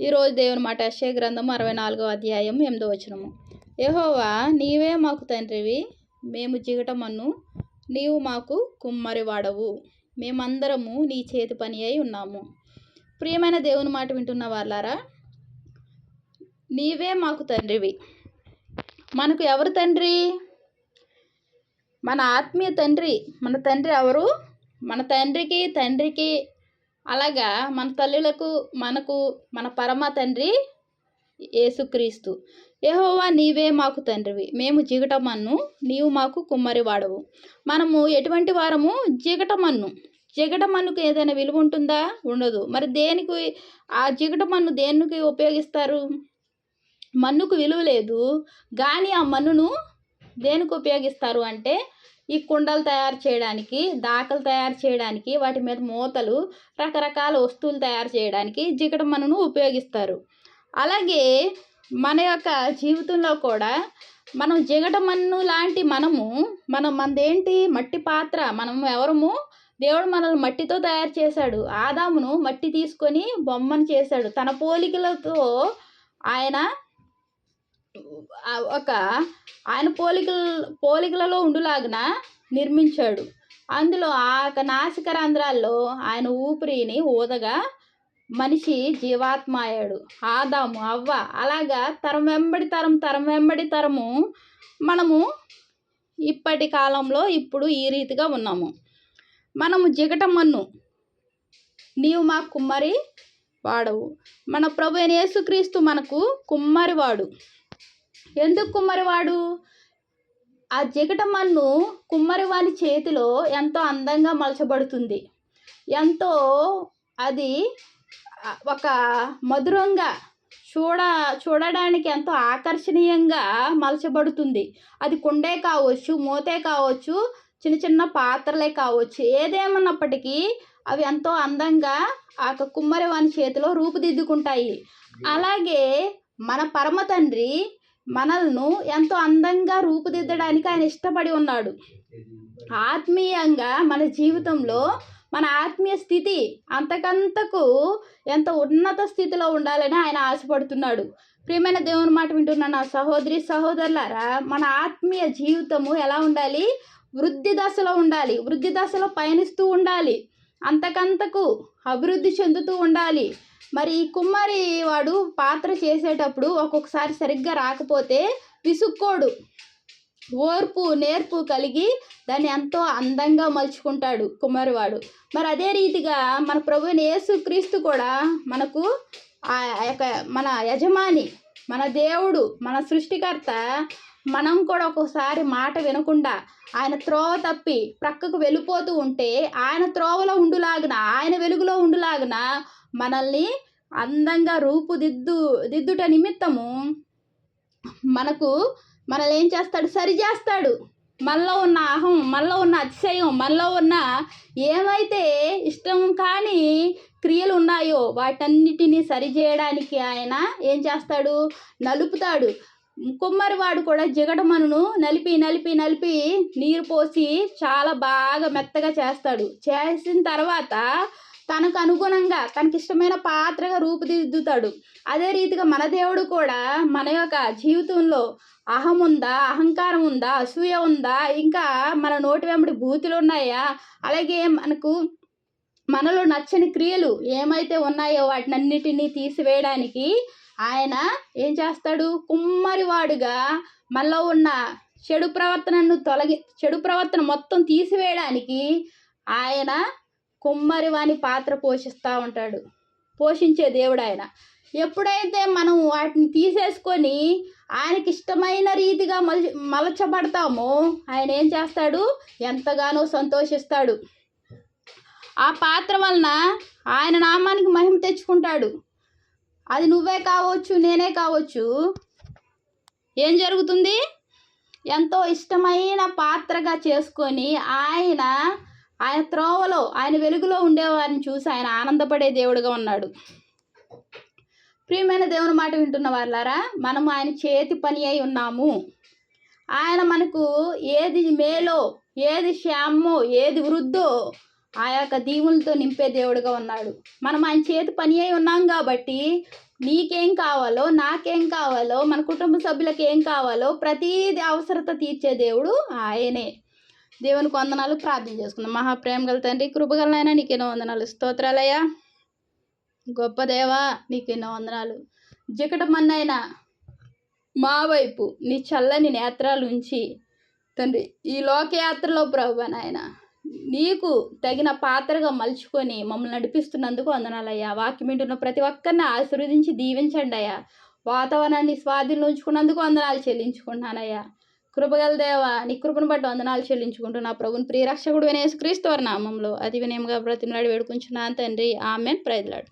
ఈరోజు దేవుని మాట అక్షయ గ్రంథం అరవై నాలుగో అధ్యాయం ఎనిమిదో వచనము. ఏహోవా నీవే మాకు తండ్రివి మేము జిగటమన్ను నీవు మాకు కుమ్మరి వాడవు మేమందరము నీ చేతి పని అయి ఉన్నాము. ప్రియమైన దేవుని మాట వింటున్న వాళ్ళారా నీవే మాకు తండ్రివి. మనకు ఎవరు తండ్రి? మన ఆత్మీయ తండ్రి. మన తండ్రి ఎవరు? మన తండ్రికి తండ్రికి అలాగా మన తల్లులకు మనకు మన పరమ తండ్రి యేసుక్రీస్తు. ఏహోవా నీవే మాకు తండ్రివి. మేము జిగటమన్ను నీవు మాకు కుమ్మరి వాడవు మనము ఎటువంటి వారము? జిగటమన్ను. జిగటమన్నుకు ఏదైనా విలువ ఉంటుందా? ఉండదు. మరి దేనికి ఆ జిగటమన్ను దేనికి ఉపయోగిస్తారు? మన్నుకు విలువ లేదు. కానీ ఆ మన్నును దేనికి ఉపయోగిస్తారు అంటే ఈ కుండలు తయారు చేయడానికి దాకలు తయారు చేయడానికి వాటి మీద మూతలు రకరకాల వస్తువులు తయారు చేయడానికి జిగట ఉపయోగిస్తారు. అలాగే మన యొక్క జీవితంలో కూడా మనం జిగటమన్ను లాంటి మనము మనం మనదేంటి మట్టి పాత్ర మనం ఎవరము? దేవుడు మనల్ని మట్టితో తయారు చేశాడు. ఆదామును మట్టి తీసుకొని బొమ్మను చేశాడు. తన పోలికలతో ఆయన ఒక ఆయన పోలికల పోలికలలో ఉండులాగిన నిర్మించాడు. అందులో ఆ యొక్క నాసిక రంధ్రాల్లో ఆయన ఊపిరిని ఊదగా మనిషి జీవాత్మ అయ్యాడు. ఆదాము అవ్వ అలాగా తరం వెంబడి తరం తరం వెంబడి తరము మనము ఇప్పటి కాలంలో ఇప్పుడు ఈ రీతిగా ఉన్నాము. మనము జిగటమన్ను నీవు మా కుమ్మరి వాడవు. మన ప్రభు యేసుక్రీస్తు మనకు కుమ్మరివాడు. ఎందుకు కుమ్మరివాడు? ఆ జిగటమన్ను కుమ్మరివాని చేతిలో ఎంతో అందంగా మలచబడుతుంది. ఎంతో అది ఒక మధురంగా చూడ చూడడానికి ఎంతో ఆకర్షణీయంగా మలచబడుతుంది. అది కుండే కావచ్చు మూతే కావచ్చు చిన్న చిన్న పాత్రలే కావచ్చు. ఏదేమన్నప్పటికీ అవి ఎంతో అందంగా ఆ కుమ్మరి వాని చేతిలో రూపుదిద్దుకుంటాయి. అలాగే మన పరమ తండ్రి మనల్ను ఎంతో అందంగా రూపుదిద్దడానికి ఆయన ఇష్టపడి ఉన్నాడు. ఆత్మీయంగా మన జీవితంలో మన ఆత్మీయ స్థితి అంతకంతకు ఎంత ఉన్నత స్థితిలో ఉండాలని ఆయన ఆశపడుతున్నాడు. ప్రియమైన దేవుని మాట వింటున్న నా సహోదరి సహోదరులారా మన ఆత్మీయ జీవితము ఎలా ఉండాలి? వృద్ధి దశలో ఉండాలి. వృద్ధి దశలో పయనిస్తూ ఉండాలి. అంతకంతకు అభివృద్ధి చెందుతూ ఉండాలి. మరి ఈ కుమ్మరి వాడు పాత్ర చేసేటప్పుడు ఒక్కొక్కసారి సరిగ్గా రాకపోతే విసుక్కోడు. ఓర్పు నేర్పు కలిగి దాన్ని ఎంతో అందంగా మలుచుకుంటాడు కుమ్మరివాడు మరి అదే రీతిగా మన ప్రభు యేసుక్రీస్తు కూడా మనకు ఆ యొక్క మన యజమాని మన దేవుడు మన సృష్టికర్త మనం కూడా ఒక్కోసారి మాట వినకుండా ఆయన త్రోవ తప్పి ప్రక్కకు వెళ్ళిపోతూ ఉంటే ఆయన త్రోవలో ఉండులాగిన ఆయన వెలుగులో ఉండులాగిన మనల్ని అందంగా రూపుదిద్దు దిద్దుట నిమిత్తము మనకు మనల్ని ఏం చేస్తాడు? సరి చేస్తాడు. మనలో ఉన్న అహం మనలో ఉన్న అతిశయం మనలో ఉన్న ఏమైతే ఇష్టం కానీ క్రియలు ఉన్నాయో వాటన్నిటినీ సరిచేయడానికి ఆయన ఏం చేస్తాడు? నలుపుతాడు. కుమ్మరివాడు కూడా జిగటమనును నలిపి నలిపి నలిపి నీరు పోసి చాలా బాగా మెత్తగా చేస్తాడు. చేసిన తర్వాత తనకు అనుగుణంగా తనకి ఇష్టమైన పాత్రగా రూపుదిద్దుతాడు. అదే రీతిగా మన దేవుడు కూడా మన యొక్క జీవితంలో అహం ఉందా అహంకారం ఉందా అసూయ ఉందా ఇంకా మన నోటి వెంబడి భూతులు ఉన్నాయా అలాగే మనకు మనలో నచ్చని క్రియలు ఏమైతే ఉన్నాయో వాటినన్నిటినీ తీసివేయడానికి ఆయన ఏం చేస్తాడు? కుమ్మరివాడుగా మనలో ఉన్న చెడు ప్రవర్తనను తొలగి చెడు ప్రవర్తన మొత్తం తీసివేయడానికి ఆయన కుమ్మరివాని పాత్ర పోషిస్తూ ఉంటాడు. పోషించే దేవుడు ఆయన. ఎప్పుడైతే మనం వాటిని తీసేసుకొని ఆయనకి ఇష్టమైన రీతిగా మల మలచబడతామో ఆయన ఏం చేస్తాడు? ఎంతగానో సంతోషిస్తాడు. ఆ పాత్ర వలన ఆయన నామానికి మహిమ తెచ్చుకుంటాడు. అది నువ్వే కావచ్చు నేనే కావచ్చు. ఏం జరుగుతుంది? ఎంతో ఇష్టమైన పాత్రగా చేసుకొని ఆయన ఆయన త్రోవలో ఆయన వెలుగులో ఉండేవారిని చూసి ఆయన ఆనందపడే దేవుడుగా ఉన్నాడు. ప్రియమైన దేవుని మాట వింటున్న వాళ్ళారా మనం ఆయన చేతి పని అయి ఉన్నాము. ఆయన మనకు ఏది మేలో ఏది శ్యామో ఏది వృద్ధో ఆ యొక్క దీవులతో నింపే దేవుడుగా ఉన్నాడు. మనం ఆయన చేతి పని అయి ఉన్నాం కాబట్టి నీకేం కావాలో నాకేం కావాలో మన కుటుంబ సభ్యులకు ఏం కావాలో ప్రతీది అవసరత తీర్చే దేవుడు ఆయనే. దేవునికి వందనాలు ప్రార్థన చేసుకుందాం. మహాప్రేమ గల తండ్రి కృపగలనైనా నీకెన్నో వందనాలు. స్తోత్రాలయ్యా. గొప్ప దేవా నీకెన్నో వందనాలు. జికటమన్నైనా మా వైపు నీ చల్లని నేత్రాలు ఉంచి తండ్రి ఈ లోకయాత్రలో ప్రభు నాయన నీకు తగిన పాత్రగా మలుచుకొని మమ్మల్ని నడిపిస్తున్నందుకు వందనాలయ్యా. వాక్యం వింటున్న ప్రతి ఒక్కరిని ఆశీర్వదించి దీవించండి అయ్యా. వాతావరణాన్ని స్వాధీనంలో ఉంచుకున్నందుకు వందనాలు చెల్లించుకుంటున్నానయ్యా. కృపగల దేవ నీ కృపను బట్టి వందనాలు చెల్లించుకుంటున్నా ప్రభుని ప్రియరక్షకుడు వినేసి క్రీస్తు నామంలో అతి వినయంగా బ్రతిమలాడి వేడుకుంటున్నాను తండ్రి. ఆమె ప్రైజ్లాడు